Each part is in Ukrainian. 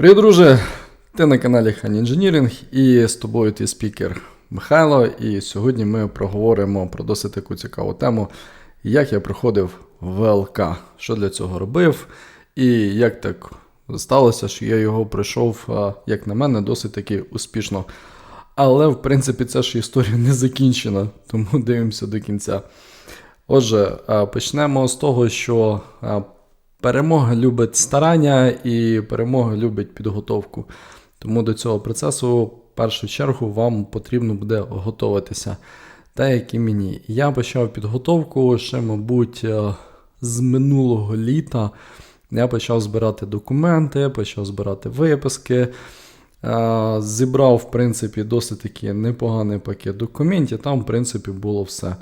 Привіт, друже! Ти на каналі Хан Engineering і з тобою ти спікер Михайло. І сьогодні ми проговоримо про досить таку цікаву тему, як я проходив ВЛК, що для цього робив, і як так сталося, що я його пройшов, як на мене, досить таки успішно. Але, в принципі, ця ж історія не закінчена, тому дивимося до кінця. Отже, почнемо з того, що перемога любить старання і перемога любить підготовку. Тому до цього процесу, в першу чергу, вам потрібно буде готуватися. Так як і мені. Я почав підготовку ще, мабуть, е, з минулого літа. Я почав збирати документи, почав збирати виписки. Е, Зібрав, в принципі, досить таки непоганий пакет документів. Там, в принципі, було все.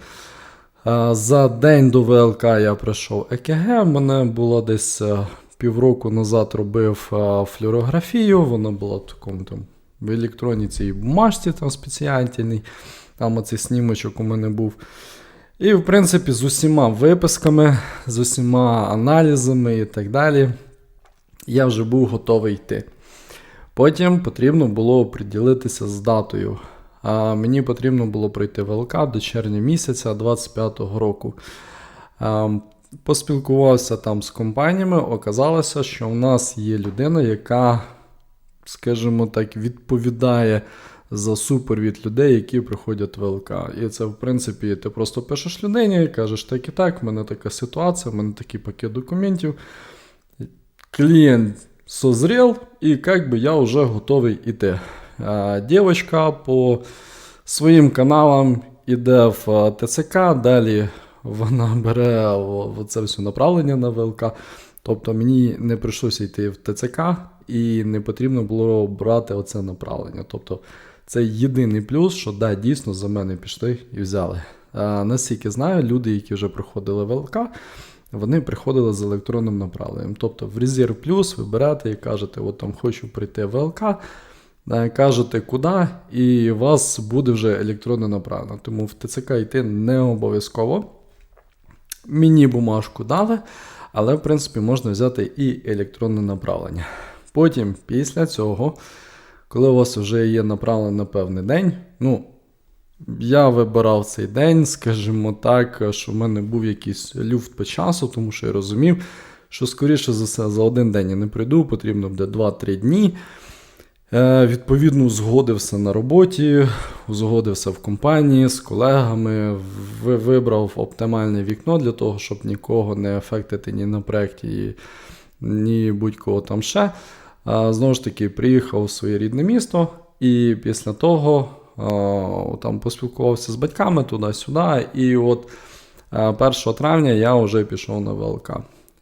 За день до ВЛК я пройшов ЕКГ. Мене було десь е, півроку назад робив е, флюорографію. Вона була в такому там в електроніці і бумажці там спеціальній. Там оцей снімочок у мене був. І, в принципі, з усіма виписками, з усіма аналізами і так далі, я вже був готовий йти. Потім потрібно було приділитися з датою. Мені потрібно було пройти ВЛК до червня місяця 25-го року. Поспілкувався там з компаніями, оказалося, що в нас є людина, яка, скажімо так, відповідає за супровід людей, які приходять в ВЛК. І це, в принципі, ти просто пишеш людині, кажеш так і так, в мене така ситуація, в мене такий пакет документів. Клієнт созрел, і как би я вже готовий іти. А, Дівчинка по своїм каналам іде в ТЦК, далі вона бере оце все направлення на ВЛК. Тобто мені не прийшлося йти в ТЦК і не потрібно було брати оце направлення. Тобто це єдиний плюс, що да, дійсно за мене пішли і взяли. А, наскільки знаю, люди, які вже проходили ВЛК, вони приходили з електронним направленням. Тобто в резерв плюс ви берете і кажете, от там хочу прийти в ВЛК, е, кажете куди, і вас буде вже електронне направлення. Тому в ТЦК йти не обов'язково. Мені бумажку дали, але в принципі можна взяти і електронне направлення. Потім, після цього, коли у вас вже є направлення на певний день, ну, я вибирав цей день, скажімо так, що в мене був якийсь люфт по часу, тому що я розумів, що скоріше за все за один день я не прийду, потрібно буде 2-3 дні. Е, Відповідно, узгодився на роботі, узгодився в компанії з колегами, вибрав оптимальне вікно для того, щоб нікого не ефектити ні на проєкті, ні будь-кого там ще. Знову ж таки, приїхав в своє рідне місто, і після того там поспілкувався з батьками туди-сюди. І от 1 травня я вже пішов на ВЛК.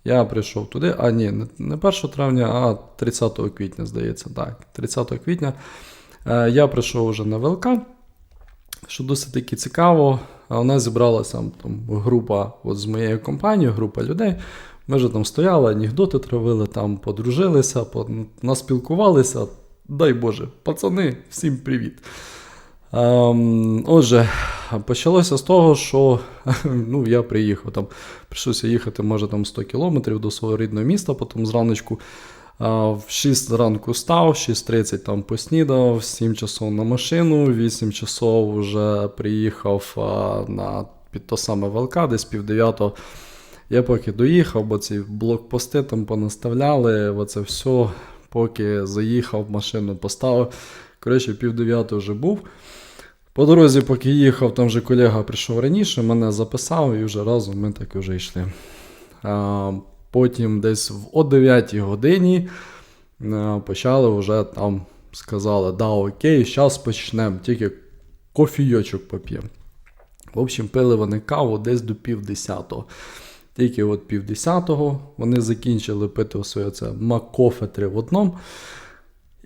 Я прийшов туди, а ні, не- не 1 травня, а 30 квітня, здається, так. 30 квітня е, я прийшов вже на ВЛК, що досить таки цікаво. У нас зібралася там група от з моєю компанією, група людей. Ми вже там стояли, анекдоти травили, там подружилися, наспілкувалися. Дай Боже, пацани, всім привіт. Ем, отже, почалося з того, що ну, я приїхав там, прийшлося їхати, може, там 100 кілометрів до свого рідного міста, потім зраночку в 6 ранку став, 6.30 там поснідав, 7 часов на машину, 8 часов вже приїхав на під то саме ВЛК, десь пів дев'ятого. Я поки доїхав, бо ці блокпости там понаставляли, оце все, поки заїхав, машину поставив. Коротше, пів дев'ятого вже був. По дорозі, поки їхав, там вже колега прийшов раніше, мене записав і вже разом ми так вже йшли. А, потім десь о 9 годині почали вже там сказали, да, окей, зараз почнемо, тільки кофійочок поп'ємо. В общем, пили вони каву десь до півдесятого. Тільки от півдесятого вони закінчили пити своє це макофе три в одному.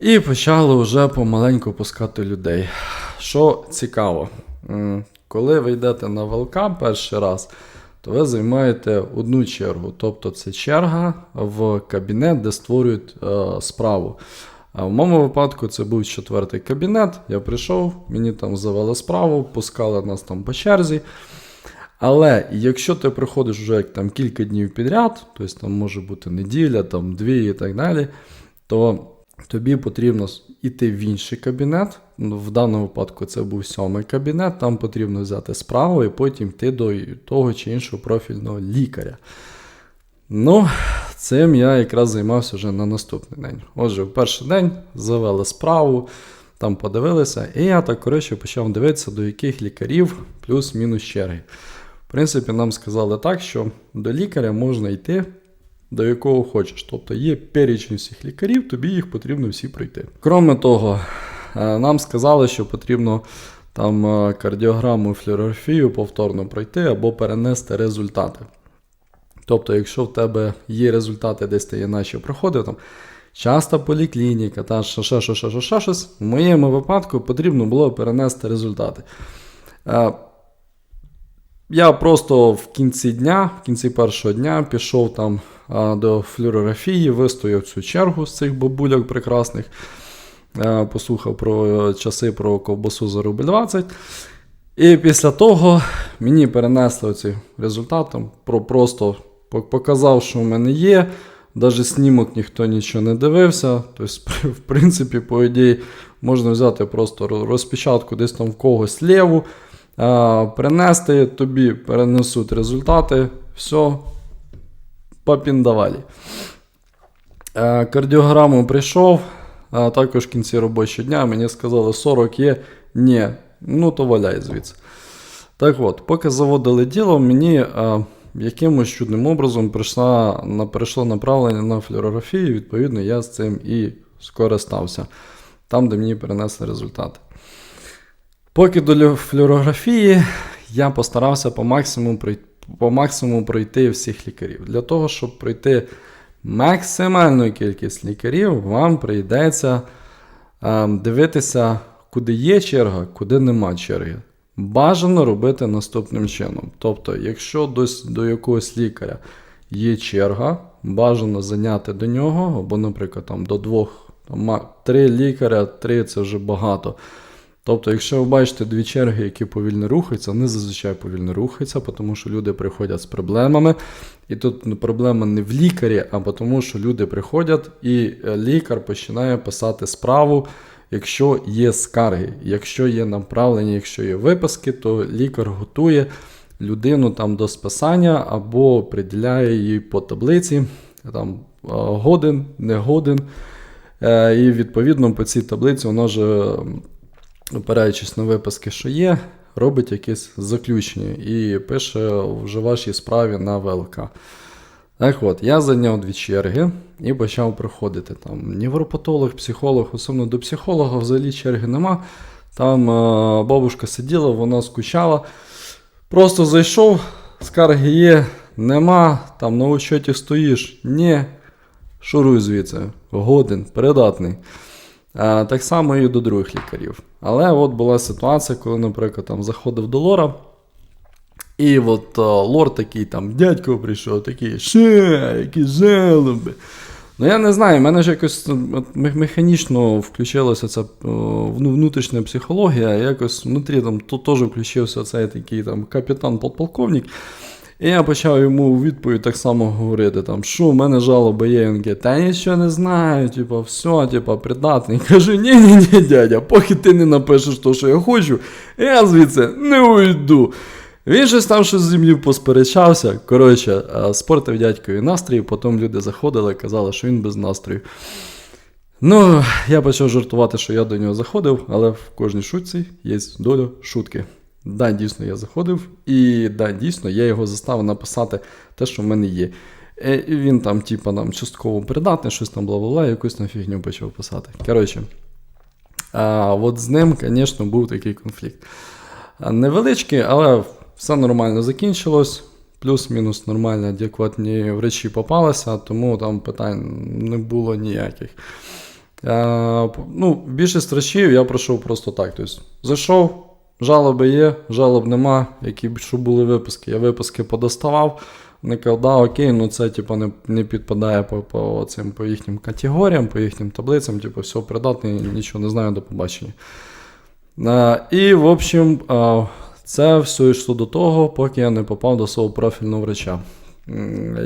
І почали вже помаленьку пускати людей. Що цікаво, коли ви йдете на ВЛК перший раз, то ви займаєте одну чергу. Тобто це черга в кабінет, де створюють е, справу. А в моєму випадку це був четвертий кабінет. Я прийшов, мені там завели справу, пускали нас там по черзі. Але якщо ти приходиш вже як там кілька днів підряд, тобто там може бути неділя, там дві і так далі, то тобі потрібно йти в інший кабінет. Ну, В даному випадку це був сьомий кабінет, там потрібно взяти справу і потім йти до того чи іншого профільного лікаря. Ну, цим я якраз займався вже на наступний день. Отже, в перший день завели справу, там подивилися, і я так коротше почав дивитися, до яких лікарів плюс-мінус черги. В принципі, нам сказали так, що до лікаря можна йти до якого хочеш. Тобто є перечень всіх лікарів, тобі їх потрібно всі пройти. Кроме того, е, нам сказали, що потрібно там е, кардіограму і флюорографію повторно пройти або перенести результати. Тобто, якщо в тебе є результати, десь ти є наче проходив, там часто поліклініка, та ще, ще, ще, ще, ще, щось, в моєму випадку потрібно було перенести результати. Е, я просто в кінці дня, в кінці першого дня пішов там до флюорографії, вистояв цю чергу з цих бабуляк прекрасних, а, послухав про е, часи про ковбасу за рубль 20. І після того мені перенесли оці результат, там, про просто показав, що в мене є. Навіть снімок ніхто нічого не дивився. Тобто, в принципі, по ідеї, можна взяти просто розпечатку десь там в когось ліву, принести, тобі перенесуть результати, все, попіндавалі. Е, Кардіограму прийшов, а також в кінці робочого дня мені сказали 40 є. Ні, ну то валяй звідси. Так от, поки заводили діло, мені е, якимось чудним образом прийшла, на, прийшло направлення на флюорографію, відповідно, я з цим і скористався, там, де мені перенесли результати. Поки до флюорографії я постарався по максимуму, прой- по максимуму пройти всіх лікарів. Для того, щоб пройти максимальну кількість лікарів, вам прийдеться е, дивитися, куди є черга, куди нема черги. Бажано робити наступним чином. Тобто, якщо до, до якогось лікаря є черга, бажано зайняти до нього, або, наприклад, там, до двох, там, три лікаря, три це вже багато. Тобто, якщо ви бачите дві черги, які повільно рухаються, вони зазвичай повільно рухаються, тому що люди приходять з проблемами. І тут ну, проблема не в лікарі, а тому, що люди приходять, і е, лікар починає писати справу, якщо є скарги, якщо є направлення, якщо є виписки, то лікар готує людину там до списання або приділяє їй по таблиці, там е, годен, не годен. Е, І відповідно по цій таблиці воно ж, опираючись на виписки, що є, робить якесь заключення і пише вже вашій справі на ВЛК. Так от, я зайняв дві черги і почав проходити там невропатолог, психолог, особливо до психолога взагалі черги нема. Там е, бабушка сиділа, вона скучала. Просто зайшов, скарги є, нема, там на учеті стоїш. Ні, шуруй звідси, годен, придатний. А, так само і до других лікарів. Але от була ситуація, коли, наприклад, там заходив до лора, і от лор такий там, дядько прийшов, такий, ще, які жалоби. Ну, я не знаю, в мене ж якось механічно включилася ця о, внутрішня психологія, якось внутрі там теж включився цей такий там капітан-подполковник. І я почав йому у відповідь так само говорити, там, що в мене жалоби є, він каже, та нічого не знаю, типа, все, типа, придатний. Кажу, ні, ні, ні, дядя, поки ти не напишеш то, що я хочу, я звідси не уйду. Він щось там щось зі мною посперечався. Коротше, спортив дядькові настрій, потім люди заходили, казали, що він без настрою. Ну, я почав жартувати, що я до нього заходив, але в кожній шутці є доля шутки. Да, дійсно, я заходив, і да, дійсно, я його заставив написати те, що в мене є. Е, І він там, типа, нам частково придатний, щось там бла-бла-бла, якусь там фігню почав писати. Коротше, а от з ним, звісно, був такий конфлікт. Невеличкий, але все нормально закінчилось. Плюс-мінус нормальні, адекватні врачі попалися, тому там питань не було ніяких. Е, ну, більшість врачів я пройшов просто так. Тобто, зайшов, жалоби є, жалоб нема, які що були виписки. Я виписки подоставав. Вони кажуть, да, окей, ну це типу, не, не підпадає по, по, цим, по їхнім категоріям, по їхнім таблицям, типу, все придатний, нічого не знаю, до побачення. Е, і, в общем, е, це все йшло до того, поки я не попав до свого профільного врача.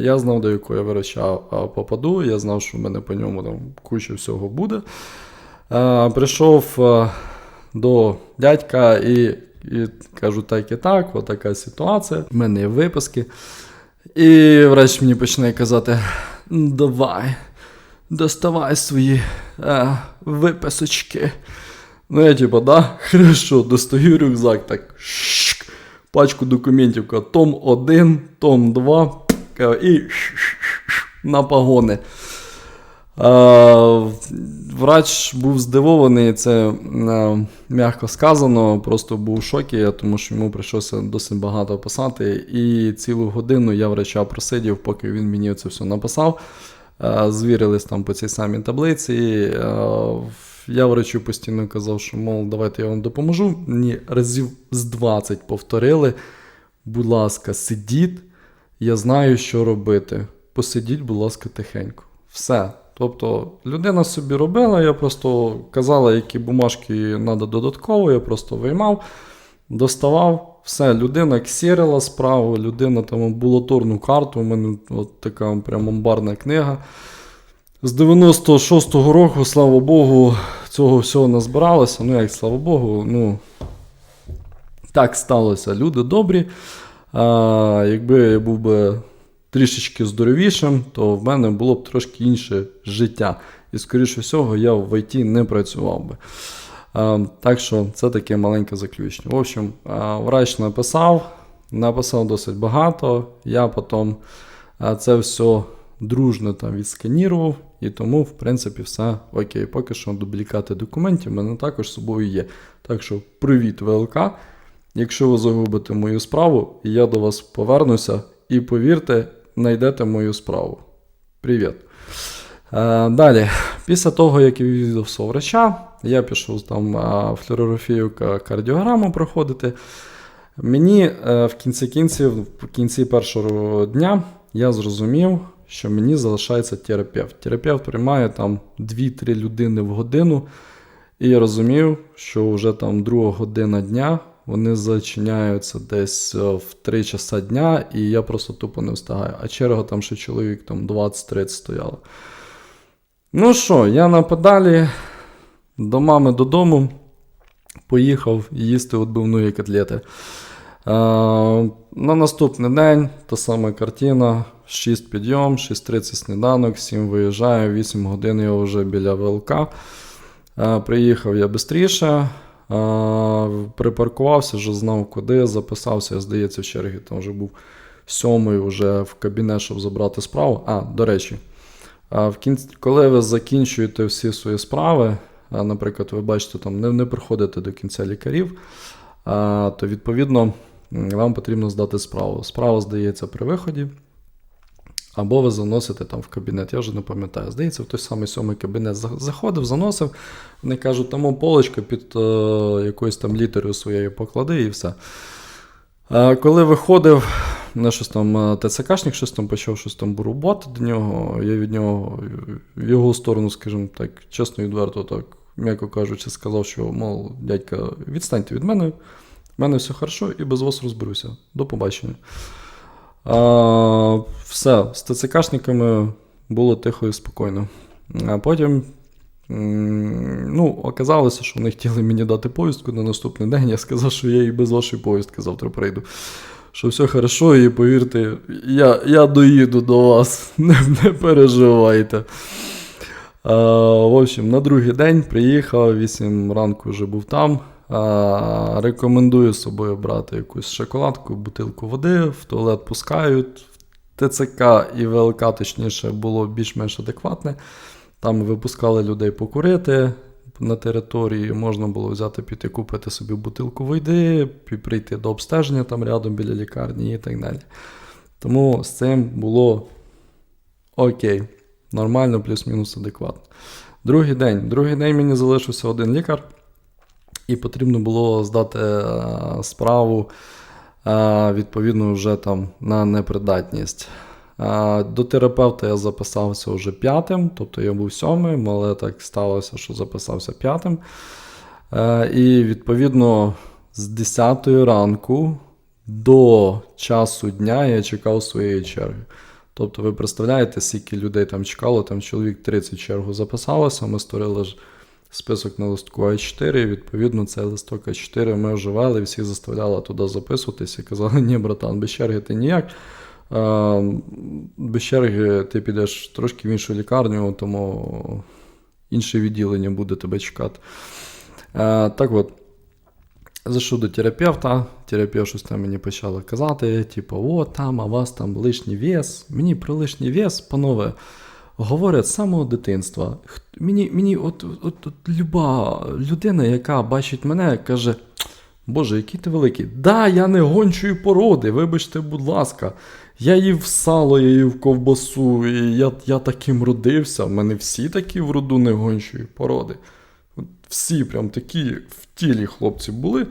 Я знав, до якої врача попаду, я знав, що в мене по ньому там куча всього буде. Е, Прийшов е, до дядька і, і кажу, так і так, отака ситуація. В мене є виписки. І врач мені починає казати: «Ну, давай, доставай свої е, виписочки. Ну, я типу, да, хорошо, достаю рюкзак, так, шик, пачку документів, том 1, том 2, кажу, і на погони. Е, врач був здивований, це е, м'яко сказано, просто був в шокі, тому що йому прийшлося досить багато писати. І цілу годину я врача просидів, поки він мені це все написав. Е, Звірились там по цій самій таблиці. Я врачу постійно казав, що мов, давайте я вам допоможу. Мені разів з 20 повторили. Будь ласка, сидіть, я знаю, що робити. Посидіть, будь ласка, тихенько. Все. Тобто людина собі робила, я просто казала, які бумажки треба додатково, я просто виймав, доставав, все, людина ксірила справу, людина там амбулаторну карту, у мене от така прям амбарна книга. З 96-го року, слава Богу, цього всього назбиралося. Ну, як слава Богу, ну так сталося. Люди добрі. А, якби я був би трішечки здоровішим, то в мене було б трошки інше життя. І, скоріше всього, я в ІТ не працював би. Так що це таке маленьке заключення. В общем, врач написав, написав досить багато. Я потім це все дружно там відсканірував, і тому, в принципі, все окей. Поки що дублікати документів в мене також з собою є. Так що, привіт, ВЛК. Якщо ви загубите мою справу, я до вас повернуся і повірте, знайдете мою справу. Привіт. Е, далі, після того, як я відвідав врача, я пішов там е, флюорографію кардіограму проходити. Мені е, в кінці кінців, в кінці першого дня я зрозумів, що мені залишається терапевт. Терапевт приймає там 2-3 людини в годину. І я розумів, що вже там друга година дня вони зачиняються десь е, в 3 часа дня, і я просто тупо не встигаю. А черга там ще чоловік там 20-30 стояло. Ну що, я на педалі до мами додому поїхав їсти відбивної котлети. Е, на наступний день та сама картина. 6 підйом, 6.30 сніданок, 7 виїжджаю, 8 годин я вже біля ВЛК. Е, Приїхав я швидше, припаркувався, вже знав куди, записався, здається, в черги там вже був сьомий вже в кабінет, щоб забрати справу. А, до речі, е, в кінці, коли ви закінчуєте всі свої справи, е, наприклад, ви бачите, там не, не приходите до кінця лікарів, е, то відповідно вам потрібно здати справу. Справа здається при виході. Або ви заносите там в кабінет, я вже не пам'ятаю. Здається, в той самий сьомий кабінет заходив, заносив. Вони кажуть, тому полочка під е, якоюсь там літерою своєю поклади і все. Е, коли виходив, на щось там е, ТЦКшник щось там почав щось там бурувати до нього, я від нього в його сторону, скажімо так, чесно і відверто, так, м'яко кажучи, сказав, що, мов, дядька, відстаньте від мене, в мене все хорошо і без вас розберуся. До побачення. А, все, з ТЦКшниками було тихо і спокійно. А потім ну, оказалося, що вони хотіли мені дати повістку на наступний день. Я сказав, що я і без вашої повістки завтра прийду. Що все хорошо, і повірте, я, я доїду до вас, не, не переживайте. А, в общем, на другий день приїхав, 8 ранку вже був там. Рекомендую з собою брати якусь шоколадку, бутилку води, в туалет пускають. ТЦК і ВЛК, точніше, було більш-менш адекватне. Там випускали людей покурити на території, можна було взяти піти купити собі бутилку води, прийти до обстеження там рядом біля лікарні і так далі. Тому з цим було окей, нормально, плюс-мінус адекватно. Другий день. Другий день мені залишився один лікар, і потрібно було здати е, справу е, відповідно вже там на непридатність. Е, До терапевта я записався вже п'ятим, тобто я був сьомим, але так сталося, що записався п'ятим. І відповідно з 10 ранку до часу дня я чекав своєї черги. Тобто, ви представляєте, скільки людей там чекало, там чоловік 30 чергу записалося, ми створили ж список на листку А4, і відповідно цей листок А4 ми вживали, всіх заставляли туди записуватися і казали, ні, братан, без черги ти ніяк. Без черги ти підеш трошки в іншу лікарню, тому інше відділення буде тебе чекати. Так от. Зайшов до терапевта, терапевт щось там мені почала казати, типу, о, там, а у вас там лишній вес. Мені про лишній вес, панове, говорять з самого дитинства. Мені, мені от, от, от люба людина, яка бачить мене, каже: Боже, який ти великий. Да, я не гончої породи, вибачте, будь ласка. Я їв сало, я їв ковбасу, і я, я таким родився. В мене всі такі в роду не гончої породи. Всі прям такі в тілі хлопці були.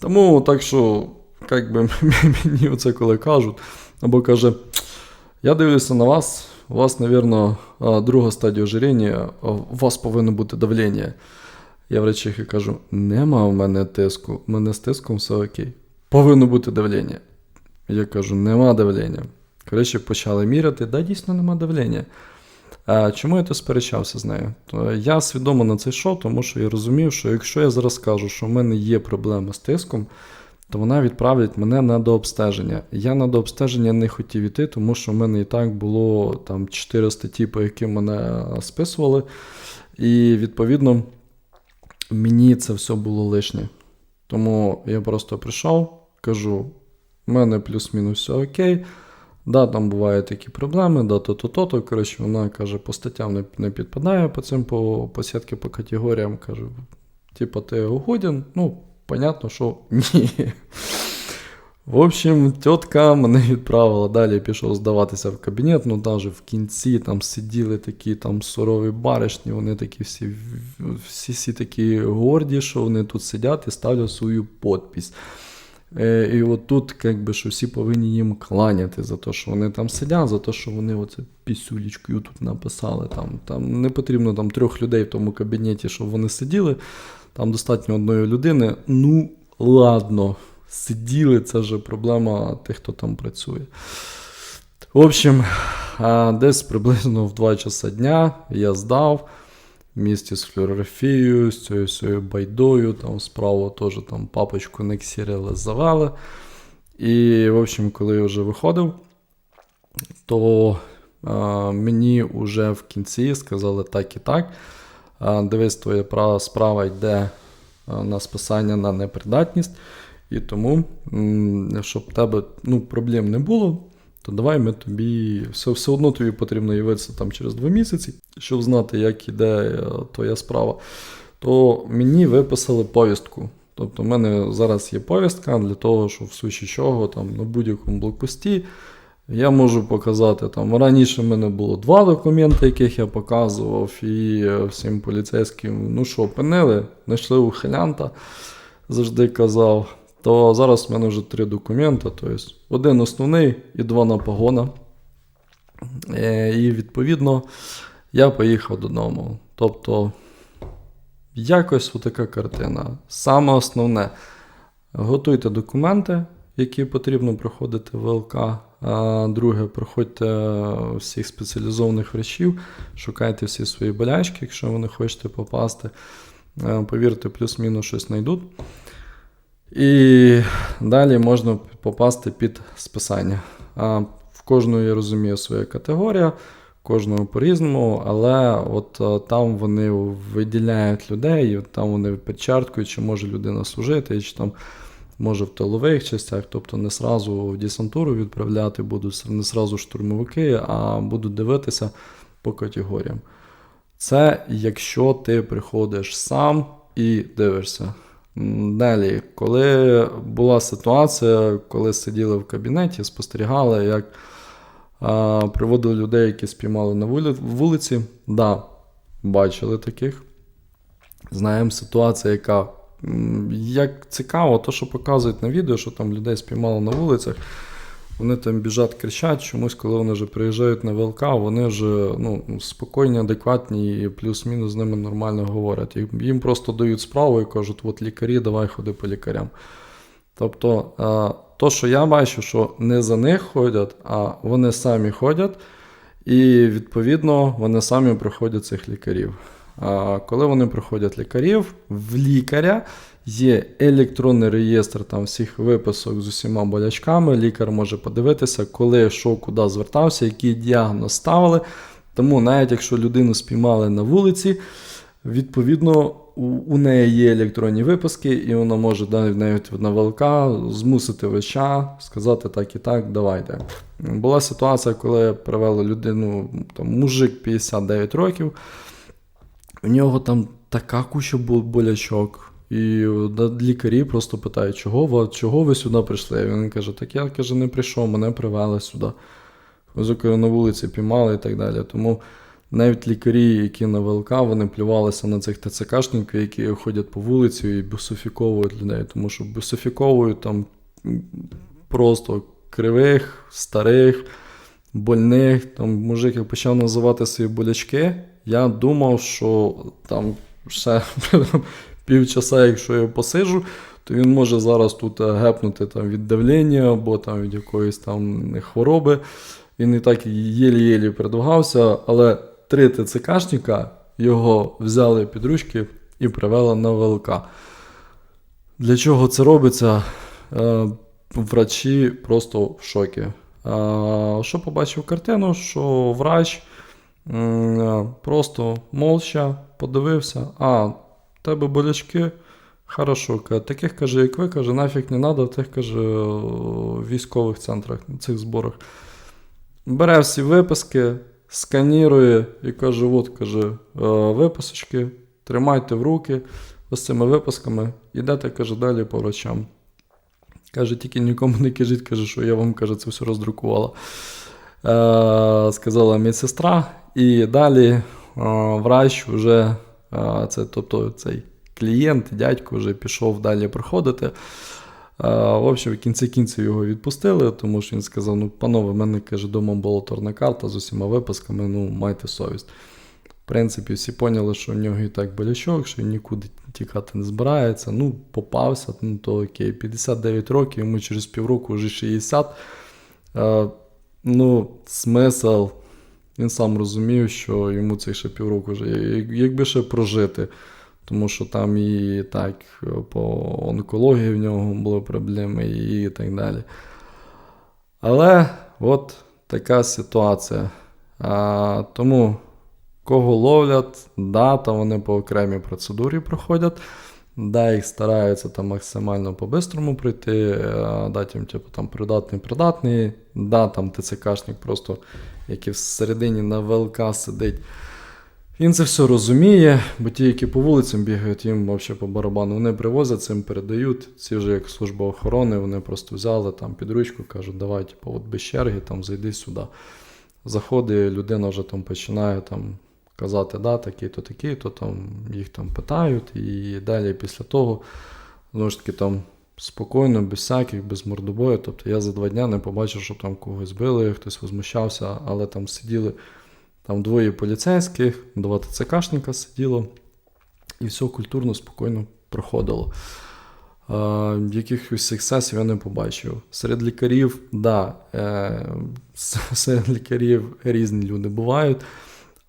Тому так що, як би мені оце коли кажуть, або каже, я дивлюся на вас, у вас, мабуть, друга стадія ожиріння, у вас повинно бути давлення. Я врачихі кажу, нема в мене тиску, в мене з тиском все окей. Повинно бути давлення. Я кажу, нема давлення. Коротше, почали міряти, да, дійсно нема давлення. А чому я то сперечався з нею? То я свідомо на це йшов, тому що я розумів, що якщо я зараз скажу, що в мене є проблема з тиском, то вона відправить мене на дообстеження. Я на дообстеження не хотів іти, тому що в мене і так було там 4 статті, по яким мене списували. І відповідно мені це все було лишнє. Тому я просто прийшов, кажу: в мене плюс-мінус все окей. Да, там бувають такі проблеми, да, то-то, то-то. Коротше, вона каже, по статтям не, не підпадає по цим по, по сітки, по категоріям. Каже, типа, ти угоден? Ну, понятно, що ні. В общем, тітка мене відправила далі, пішов здаватися в кабінет. Ну, навіть в кінці там сиділи такі там сурові баришні, вони такі всі, всі, всі такі горді, що вони тут сидять і ставлять свою подпись. Е, і от тут, якби, що всі повинні їм кланяти за те, що вони там сидять, за те, що вони оце пісюлечкою тут написали. Там, там не потрібно там трьох людей в тому кабінеті, щоб вони сиділи. Там достатньо одної людини. Ну, ладно, сиділи, це вже проблема тих, хто там працює. В общем, десь приблизно в 2 часа дня я здав в місті з флюорографією, з цією всією байдою, там справа теж там папочку не завели. І, в общем, коли я вже виходив, то а, мені вже в кінці сказали так і так. Дивись, твоя права справа йде на списання на непридатність. І тому, щоб в тебе ну, проблем не було, то давай ми тобі все, все одно тобі потрібно явитися там через два місяці, щоб знати, як іде е, твоя справа. То мені виписали повістку. Тобто, в мене зараз є повістка для того, щоб в случаї чого там на будь-якому блокпості я можу показати там. Раніше в мене було два документи, яких я показував, і е, всім поліцейським, ну що, опинили, знайшли ухилянта, завжди казав. То зараз в мене вже три документи, тобто один основний і два на погона. Е, І відповідно я поїхав додому. Тобто, якось отака картина. Саме основне, готуйте документи, які потрібно проходити в ВЛК. А друге, проходьте всіх спеціалізованих врачів, шукайте всі свої болячки, якщо ви не хочете попасти. Е, Повірте, плюс-мінус щось знайдуть. І далі можна попасти під списання. В кожного, я розумію, своя категорія, кожного по-різному, але от е, там вони виділяють людей, там вони підчарткують, чи може людина служити, чи там може в тилових частях, тобто не сразу в десантуру відправляти будуть, не сразу штурмовики, а будуть дивитися по категоріям. Це якщо ти приходиш сам і дивишся. Далі, коли була ситуація, коли сиділи в кабінеті, спостерігали, як а, приводили людей, які спіймали на вули- вулиці. Да, бачили таких. Знаємо ситуація, яка як цікаво, то, що показують на відео, що там людей спіймали на вулицях. Вони там біжать, кричать, чомусь, коли вони вже приїжджають на ВЛК, вони вже ну, спокійні, адекватні і плюс-мінус з ними нормально говорять. Їм просто дають справу і кажуть, от лікарі, давай ходи по лікарям. Тобто, то, що я бачу, що не за них ходять, а вони самі ходять, і відповідно вони самі приходять цих лікарів. Коли вони приходять лікарів, в лікаря є електронний реєстр там всіх виписок з усіма болячками. Лікар може подивитися, коли що, куди звертався, який діагноз ставили. Тому навіть якщо людину спіймали на вулиці, відповідно у, неї є електронні виписки, і вона може навіть на ВЛК змусити вища, сказати так і так, давайте. Була ситуація, коли привели людину, там, мужик 59 років, у нього там така куча болячок. І лікарі просто питають, чого ви, чого ви сюди прийшли? Він каже, так я каже, не прийшов, мене привели сюди. Ось на вулиці піймали і так далі. Тому навіть лікарі, які на ВЛК, вони плювалися на цих ТЦКшників, які ходять по вулиці і бусифіковують людей, тому що бусифіковують там просто кривих, старих, больних. Там мужик як почав називати свої болячки. Я думав, що там ще півчаса, якщо я посиджу, то він може зараз тут е, гепнути там від давлення або там від якоїсь там хвороби. Він і так єлі-єлі передвигався, але три ТЦКшника його взяли під ручки і привели на ВЛК. Для чого це робиться? Е, Врачі просто в шокі. Е, Що побачив картину, що врач просто молча подивився, а, в тебе болячки. Хорошо, таких каже, як ви, каже, нафіг не треба, в тих каже, в військових центрах, на цих зборах. Бере всі виписки, сканірує і каже: от, каже, е, виписочки, тримайте в руки ось цими виписками, ідете, каже, далі по врачам. Каже, тільки нікому не кажіть, каже, що я вам каже, це все роздрукувала. Е, сказала медсестра. І далі е, врач вже, е, це, тобто цей клієнт, дядько вже пішов далі проходити. Е, В общем, в кінці кінців його відпустили, тому що він сказав: ну, панове, в мене каже, дома амбулаторна карта з усіма виписками, ну, майте совість. В принципі, всі поняли, що в нього і так болячок, що він нікуди тікати не збирається. Ну, попався, ну то окей, 59 років, йому через півроку вже 60. Е, ну, смисл. Він сам розумів, що йому цих ще півроку вже, якби ще прожити. Тому що там і так е, по онкології в нього були проблеми і так далі. Але от така ситуація. А, тому кого ловлять, да, там вони по окремій процедурі проходять. Да, їх стараються там максимально по-бистрому пройти, е, дати їм типу, там придатний придатний, да, там ТЦКшник просто, який всередині на ВЛК сидить. Він це все розуміє, бо ті, які по вулицям бігають, їм взагалі по барабану. Вони привозять цим, передають. Ці вже як служба охорони, вони просто взяли там під ручку, кажуть, давай, типу, от без черги, там зайди сюди. Заходить, людина вже там починає там казати, да, такий-то, такий-то, там їх там питають, і далі після того, знову ж таки, там спокійно, без всяких, без мордобою. Тобто я за два дня не побачив, що там когось били, хтось возмущався, але там сиділи там двоє поліцейських, два ТЦКшника сиділо, і все культурно, спокійно проходило. Е, якихось ексцесів я не побачив. Серед лікарів, да, е, серед лікарів різні люди бувають.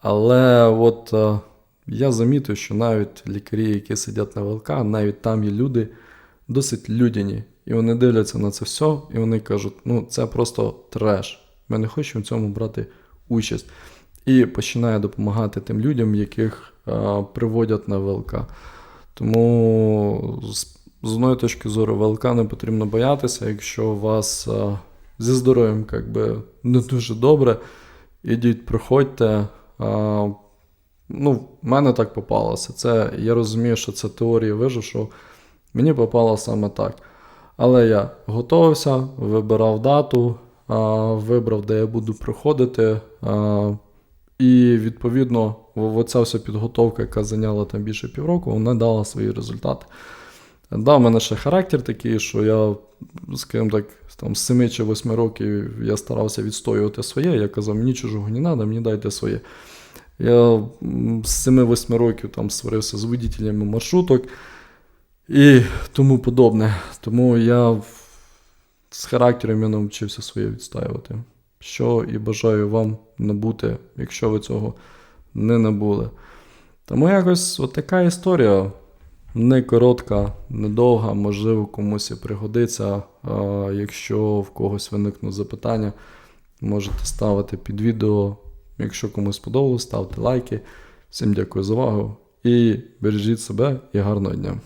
Але от е, я замітив, що навіть лікарі, які сидять на ВЛК, навіть там є люди досить людяні. І вони дивляться на це все, і вони кажуть, ну це просто треш. Ми не хочемо в цьому брати участь. І починає допомагати тим людям, яких е, приводять на ВЛК. Тому з, з одної точки зору ВЛК не потрібно боятися, якщо у вас е, зі здоров'ям не дуже добре, ідіть, проходьте. Е, ну, в мене так попалося. Це, я розумію, що це теорія що мені попало саме так. Але я готувався, вибирав дату, вибрав, де я буду проходити. а, І відповідно, оця вся підготовка, яка зайняла там більше півроку, вона дала свої результати. Да, в мене ще характер такий, що я, скажімо так, там, з 7 чи 8 років я старався відстоювати своє. Я казав, мені чужого не треба, мені дайте своє. Я з 7-8 років там сварився з водітелями маршруток і тому подобне. Тому я з характером я навчився своє відстаювати. Що і бажаю вам набути, якщо ви цього не набули. Тому якось от така історія. Не коротка, не довга, можливо, комусь і пригодиться. Якщо в когось виникнуть запитання, можете ставити під відео. Якщо комусь сподобалось, ставте лайки. Всім дякую за увагу і бережіть себе і гарного дня.